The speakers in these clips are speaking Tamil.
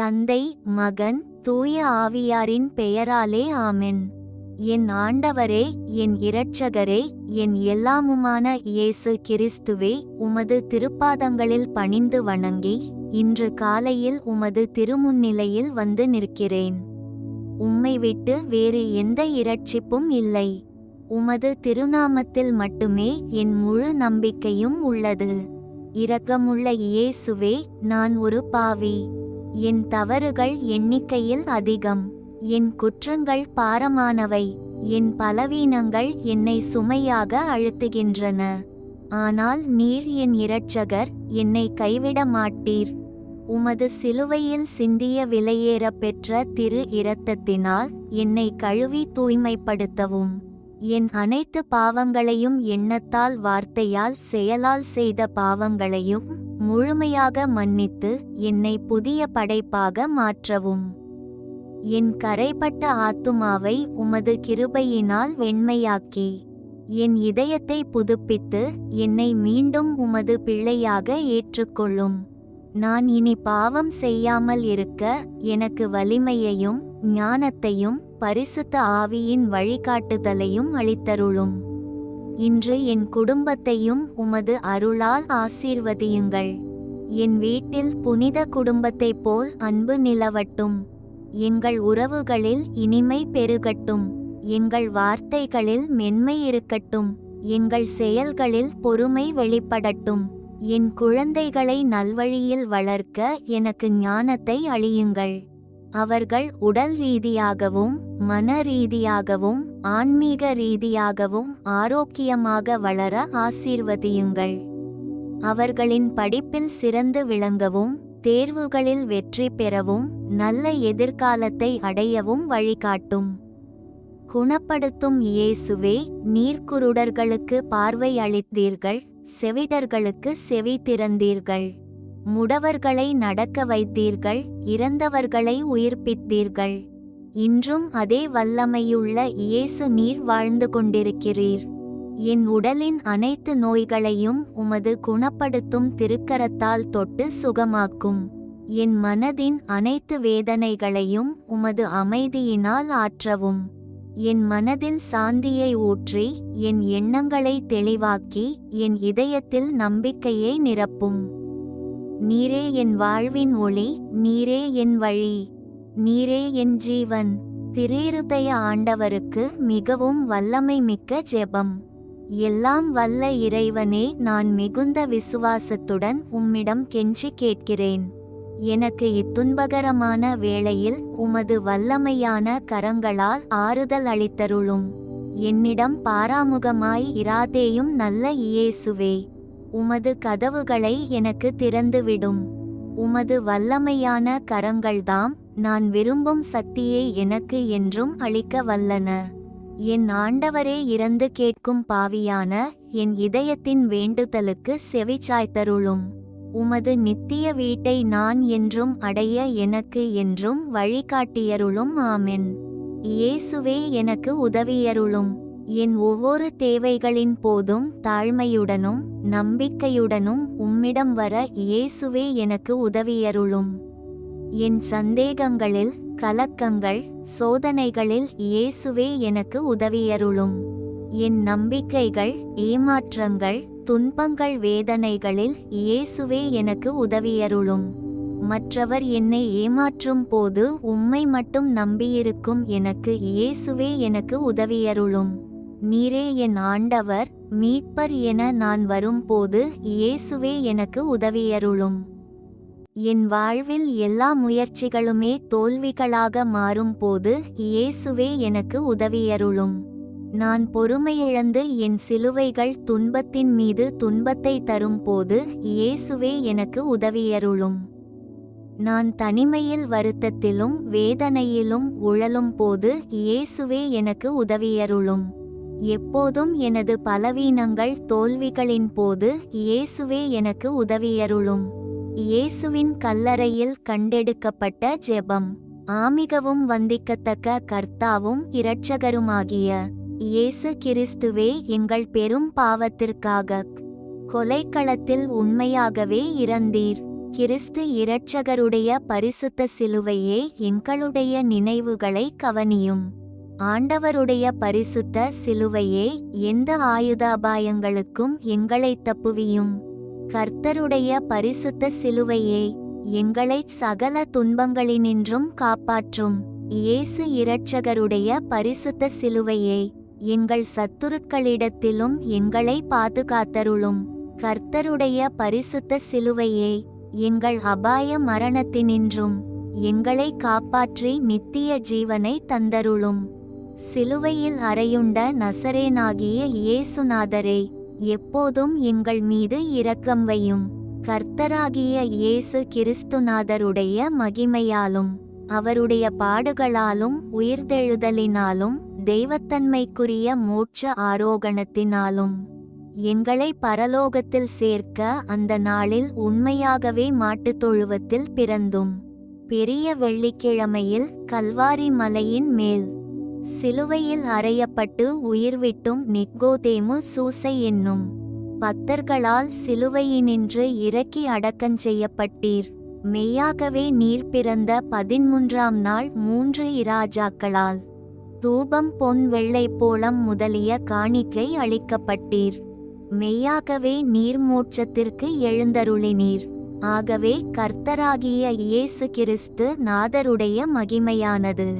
தந்தை மகன் தூய ஆவியாரின் பெயராலே ஆமென். என் ஆண்டவரே என் இரட்சகரே என் எல்லாமுமான இயேசு கிறிஸ்துவே உமது திருப்பாதங்களில் பணிந்து வணங்கி இன்று காலையில் உமது திருமுன்னிலையில் வந்து நிற்கிறேன். உம்மை விட்டு வேறு எந்த இரட்சிப்பும் இல்லை. உமது திருநாமத்தில் மட்டுமே என் முழு நம்பிக்கையும் உள்ளது. இரக்கமுள்ள இயேசுவே நான் ஒரு பாவி. என் தவறுகள் எண்ணிக்கையில் அதிகம். என் குற்றங்கள் பாரமானவை. என் பலவீனங்கள் என்னை சுமையாக அழுத்துகின்றன. ஆனால் நீர் என் இரட்சகர் என்னை கைவிட மாட்டீர். உமது சிலுவையில் சிந்திய விலையேற பெற்ற திரு இரத்தத்தினால் என்னை கழுவி தூய்மைப்படுத்தவும். என் அனைத்து பாவங்களையும் எண்ணத்தால் வார்த்தையால் செயலால் செய்த பாவங்களையும் முழுமையாக மன்னித்து என்னை புதிய படைப்பாக மாற்றவும். என் கரைப்பட்ட ஆத்துமாவை உமது கிருபையினால் வெண்மையாக்கி என் இதயத்தை புதுப்பித்து என்னை மீண்டும் உமது பிள்ளையாக ஏற்றுக்கொள்ளும். நான் இனி பாவம் செய்யாமல் இருக்க எனக்கு வலிமையையும் ஞானத்தையும் பரிசுத்த ஆவியின் வழிகாட்டுதலையும் அளித்தருளும். இன்று என் குடும்பத்தையும் உமது அருளால் ஆசீர்வதியுங்கள். என் வீட்டில் புனித குடும்பத்தைப் போல் அன்பு நிலவட்டும். எங்கள் உறவுகளில் இனிமை பெருகட்டும். எங்கள் வார்த்தைகளில் மென்மை இருக்கட்டும். எங்கள் செயல்களில் பொறுமை வெளிப்படட்டும். என் குழந்தைகளை நல்வழியில் வளர்க்க எனக்கு ஞானத்தை அழியுங்கள் அவர்கள் உடல் ரீதியாகவும் மன ரீதியாகவும் ஆன்மீக ரீதியாகவும் ஆரோக்கியமாக வளர ஆசீர்வதியுங்கள். அவர்களின் படிப்பில் சிறந்து விளங்கவும் தேர்வுகளில் வெற்றி பெறவும் நல்ல எதிர்காலத்தை அடையவும் வழிகாட்டும். குணப்படுத்தும் இயேசுவே நீர்க்குருடர்களுக்கு பார்வை அளித்தீர்கள் செவிடர்களுக்கு செவி திறந்தீர்கள். முடவர்களை நடக்க வைத்தீர்கள் இறந்தவர்களை உயிர்ப்பித்தீர்கள். இன்றும் அதே வல்லமையுள்ள இயேசு நீர் வாழ்ந்து கொண்டிருக்கிறீர். என் உடலின் அனைத்து நோய்களையும் உமது குணப்படுத்தும் திருக்கரத்தால் தொட்டு சுகமாக்கும். என் மனதின் அனைத்து வேதனைகளையும் உமது அமைதியினால் ஆற்றவும். என் மனதில் சாந்தியை ஊற்றி என் எண்ணங்களை தெளிவாக்கி என் இதயத்தில் நம்பிக்கையை நிரப்பும். நீரே என் வாழ்வின் ஒளி நீரே என் வழி. நீரே என் ஜீவன். திரீருதய ஆண்டவருக்கு மிகவும் வல்லமை மிக்க ஜெபம். எல்லாம் வல்ல இறைவனே நான் மிகுந்த விசுவாசத்துடன் உம்மிடம் கெஞ்சி கேட்கிறேன். எனக்கு இத்துன்பகரமான வேளையில் உமது வல்லமையான கரங்களால் ஆறுதல் அளித்தருளும். என்னிடம் பாராமுகமாய் இராதேயும் நல்ல இயேசுவே. உமது கதவுகளை எனக்கு திறந்துவிடும். உமது வல்லமையான கரங்கள்தாம் நான் விரும்பும் சக்தியை எனக்கு என்றும் அளிக்க வல்லன. என் ஆண்டவரே இறந்து கேட்கும் பாவியான என் இதயத்தின் வேண்டுதலுக்கு செவிச்சாய்த்தருளும் உமது நித்திய வீட்டை நான் என்றும் அடைய எனக்கு என்றும் வழிகாட்டியருளும் ஆமென். இயேசுவே எனக்கு உதவியருளும். என் ஒவ்வொரு தேவைகளின் போதும் தாழ்மையுடனும் நம்பிக்கையுடனும் உம்மிடம் வர இயேசுவே எனக்கு உதவியருளும். என் சந்தேகங்களில் கலக்கங்கள் சோதனைகளில் இயேசுவே எனக்கு உதவியருளும். என் நம்பிக்கைகள் ஏமாற்றங்கள் துன்பங்கள் வேதனைகளில் இயேசுவே எனக்கு உதவியருளும். மற்றவர் என்னை ஏமாற்றும் போது உம்மை மட்டும் நம்பியிருக்கும் எனக்கு இயேசுவே எனக்கு உதவியருளும். நீரே என் ஆண்டவர் மீட்பர் என நான் வரும்போது இயேசுவே எனக்கு உதவியருளும். என் வாழ்வில் எல்லா முயற்சிகளுமே தோல்விகளாக மாறும்போது இயேசுவே எனக்கு உதவியருளும். நான் பொறுமையிழந்து என் சிலுவைகள் துன்பத்தின் மீது துன்பத்தை தரும் போது இயேசுவே எனக்கு உதவியருளும். நான் தனிமையில் வருத்தத்திலும் வேதனையிலும் உழலும் போது இயேசுவே எனக்கு உதவியருளும். எப்போதும் எனது பலவீனங்கள் தோல்விகளின் போது இயேசுவே எனக்கு உதவியருளும். இயேசுவின் கல்லறையில் கண்டெடுக்கப்பட்ட ஜெபம். ஆமிகவும் வந்திக்கத்தக்க கர்த்தாவும் இரட்சகருமாகிய இயேசு கிறிஸ்துவே எங்கள் பெரும் பாவத்திற்காக கொலைக்களத்தில் உண்மையாகவே இறந்தீர். கிறிஸ்து இரட்சகருடைய பரிசுத்த சிலுவையே எங்களுடைய நினைவுகளை கவனியும். ஆண்டவருடைய பரிசுத்த சிலுவையே எந்த ஆயுதாபாயங்களுக்கும் எங்களை தப்புவியும். கர்த்தருடைய பரிசுத்த சிலுவையே எங்களை சகல துன்பங்களினின்றும் காப்பாற்றும். இயேசு இரட்சகருடைய பரிசுத்த சிலுவையே எங்கள் சத்துருக்களிடத்திலும் எங்களை பாதுகாத்தருளும். கர்த்தருடைய பரிசுத்த சிலுவையே எங்கள் அபாய மரணத்தினின்றும் எங்களை காப்பாற்றி நித்திய ஜீவனை தந்தருளும். சிலுவையில் அறையுண்ட நசரேனாகிய இயேசுநாதரே எப்போதும் எங்கள் மீது இரக்கம் வையும். கர்த்தராகிய இயேசு கிறிஸ்துநாதருடைய மகிமையாலும் அவருடைய பாடுகளாலும் உயிர்த்தெழுதலினாலும் தெய்வத்தன்மைக்குரிய மூச்ச ஆரோகணத்தினாலும் எங்களை பரலோகத்தில் சேர்க்க அந்த நாளில் உண்மையாகவே மாட்டுத் தொழுவத்தில் பிறந்தும். பெரிய வெள்ளிக்கிழமையில் கல்வாரி மலையின் மேல் சிலுவையில் அறையப்பட்டு உயிர்விட்டும் நிக்கோதேமு சூசை என்னும் பக்தர்களால் சிலுவையினின்று இறக்கி அடக்கஞ்செய்யப்பட்டீர் மெய்யாகவே நீர் பிறந்த பதின்மூன்றாம் நாள் மூன்று இராஜாக்களால் ரூபம் பொன் வெள்ளை போலம் முதலிய காணிக்கை அளிக்கப்பட்டீர். மெய்யாகவே நீர் மோட்சத்திற்கு எழுந்தருளினீர். ஆகவே கர்த்தராகிய இயேசு கிறிஸ்து நாதருடைய மகிமையானது.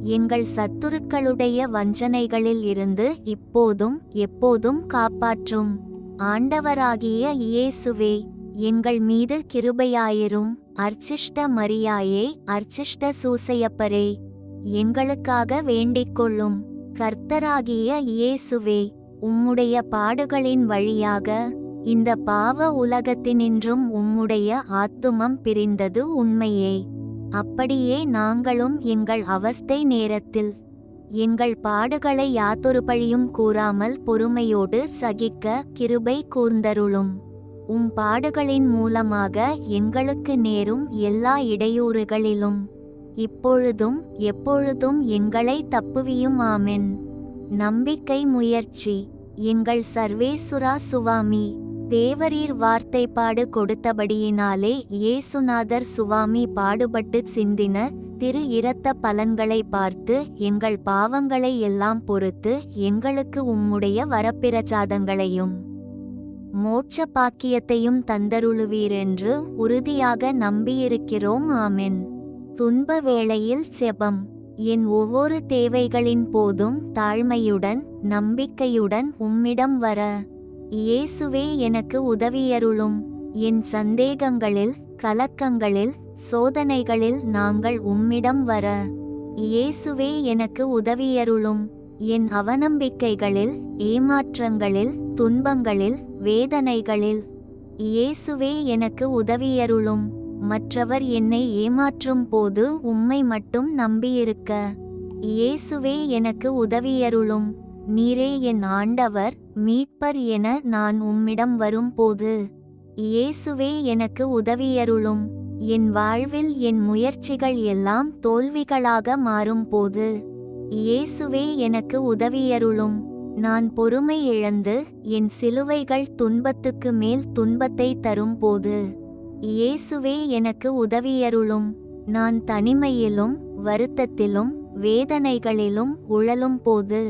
எங்கள் சத்துருக்களுடைய வஞ்சனைகளில் இருந்து இப்போதும் எப்போதும் காப்பாற்றும். ஆண்டவராகிய இயேசுவே எங்கள் மீது கிருபையாயிரும். அர்ச்சிஷ்ட மரியாயே அர்ச்சிஷ்ட சூசையப்பரே எங்களுக்காக வேண்டிக்கொள்ளும். கர்த்தராகிய இயேசுவே உம்முடைய பாடுகளின் வழியாக இந்த பாவ உலகத்தினின்றும் உம்முடைய ஆத்துமம் பிரிந்தது உண்மையே. அப்படியே நாங்களும் எங்கள் அவஸ்தை நேரத்தில் எங்கள் பாடுகளை யாத்தொரு பழியும் கூறாமல் பொறுமையோடு சகிக்க கிருபை கூர்ந்தருளும். உம் பாடுகளின் மூலமாக எங்களுக்கு நேரும் எல்லா இடையூறுகளிலும். இப்பொழுதும் எப்பொழுதும் எங்களை தப்புவியும் ஆமென். நம்பிக்கை முயற்சி. எங்கள் சர்வேசுரா சுவாமி. தேவரீர் வார்த்தைப்பாடு கொடுத்தபடியினாலே இயேசுநாதர் சுவாமி பாடுபட்டு சிந்தின திரு இரத்த பலன்களை பார்த்து எங்கள் பாவங்களை எல்லாம் பொறுத்து எங்களுக்கு உம்முடைய வரப்பிரசாதங்களையும் மோட்ச பாக்கியத்தையும் தந்தருளுவீரென்று உறுதியாக நம்பியிருக்கிறோம். ஆமென். துன்ப வேளையில் செபம். என் ஒவ்வொரு தேவைகளின் போதும் தாழ்மையுடன் நம்பிக்கையுடன் உம்மிடம் வர இயேசுவே எனக்கு உதவியருளும். என் சந்தேகங்களில் கலக்கங்களில் சோதனைகளில் நாங்கள் உம்மிடம் வர. இயேசுவே எனக்கு உதவியருளும். என் அவநம்பிக்கைகளில் ஏமாற்றங்களில் துன்பங்களில் வேதனைகளில். இயேசுவே எனக்கு உதவியருளும். மற்றவர் என்னை ஏமாற்றும் போது உம்மை மட்டும் நம்பியிருக்க. இயேசுவே எனக்கு உதவியருளும். நீரே என் ஆண்டவர் மீட்பர் என நான் உம்மிடம் வரும்போது இயேசுவே எனக்கு உதவியருளும். என் வாழ்வில் என் முயற்சிகள் எல்லாம் தோல்விகளாக மாறும்போது இயேசுவே எனக்கு உதவியருளும். நான் பொறுமை இழந்து என் சிலுவைகள் துன்பத்துக்கு மேல் துன்பத்தை தரும்போது இயேசுவே எனக்கு உதவியருளும். நான் தனிமையிலும் வருத்தத்திலும் வேதனைகளிலும் உழலும் போது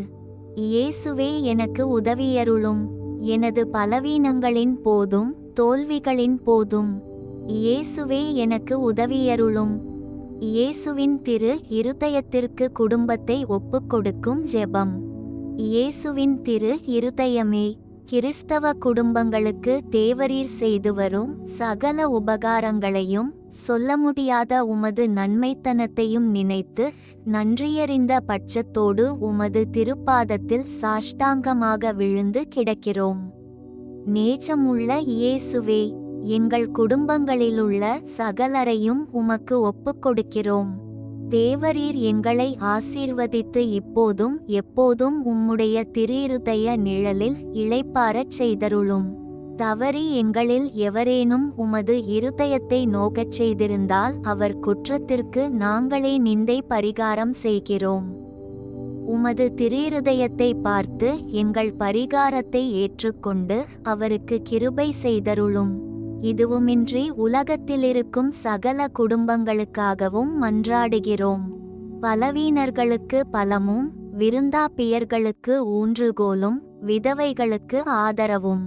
இயேசுவே எனக்கு உதவியருளும். எனது பலவீனங்களின் போதும் தோல்விகளின் போதும். இயேசுவே எனக்கு உதவியருளும். இயேசுவின் திரு இருதயத்திற்கு குடும்பத்தை ஒப்புக்கொடுக்கும் ஜெபம். இயேசுவின் திரு இருதயமே கிறிஸ்தவ குடும்பங்களுக்கு தேவரீர் செய்து வரும் சகல உபகாரங்களையும் சொல்ல முடியாத உமது நன்மைத்தனத்தையும் நினைத்து நன்றியறிந்த பட்சத்தோடு உமது திருப்பாதத்தில் சாஷ்டாங்கமாக விழுந்து கிடக்கிறோம். நேச்சமுள்ள இயேசுவே எங்கள் குடும்பங்களிலுள்ள சகலரையும் உமக்கு ஒப்புக்கொடுக்கிறோம் தேவரீர் எங்களை ஆசீர்வதித்து இப்போதும் எப்போதும் உம்முடைய திருயிருதய நிழலில் இளைப்பாரச் செய்தருளும். தவறி எங்களில் எவரேனும் உமது இருதயத்தை நோக்கச் செய்திருந்தால் அவர் குற்றத்திற்கு நாங்களே நிந்தை பரிகாரம் செய்கிறோம். உமது திருயிருதயத்தை பார்த்து எங்கள் பரிகாரத்தை ஏற்றுக்கொண்டு அவருக்கு கிருபை செய்தருளும். இதுவுமின்றி உலகத்திலிருக்கும் சகல குடும்பங்களுக்காகவும் மன்றாடுகிறோம். பலவீனர்களுக்கு பலமும் விருந்தாப்பியர்களுக்கு ஊன்றுகோலும் விதவைகளுக்கு ஆதரவும்.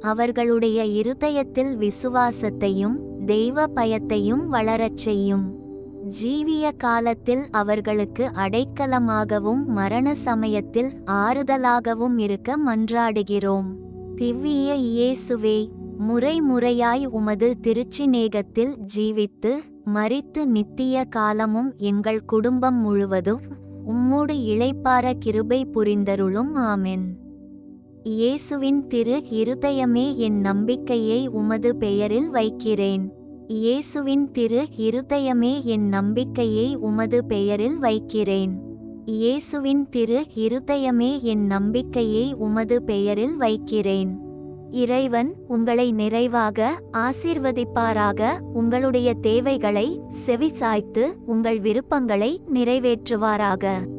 அவர்களுடைய இருதயத்தில் விசுவாசத்தையும் தெய்வ பயத்தையும் வளரச் செய்யும். ஜீவிய காலத்தில் அவர்களுக்கு அடைக்கலமாகவும் மரண சமயத்தில் ஆறுதலாகவும் இருக்க மன்றாடுகிறோம். திவ்விய இயேசுவே முறை முறையாய் உமது திருச்சிநேகத்தில் ஜீவித்து மறித்து நித்திய காலமும் எங்கள் குடும்பம் முழுவதும் உம்மோடு இளைப்பார கிருபை புரிந்தருளும். ஆமென். இயேசுவின் திரு இருதயமே என் நம்பிக்கையை உமது பெயரில் வைக்கிறேன். இயேசுவின் திரு இருதயமே என் நம்பிக்கையை உமது பெயரில் வைக்கிறேன். இயேசுவின் திரு இருதயமே என் நம்பிக்கையை உமது பெயரில் வைக்கிறேன். இறைவன் உங்களை நிறைவாக ஆசீர்வதிப்பாராக உங்களுடைய தேவைகளை செவிசாய்த்து உங்கள் விருப்பங்களை நிறைவேற்றுவாராக.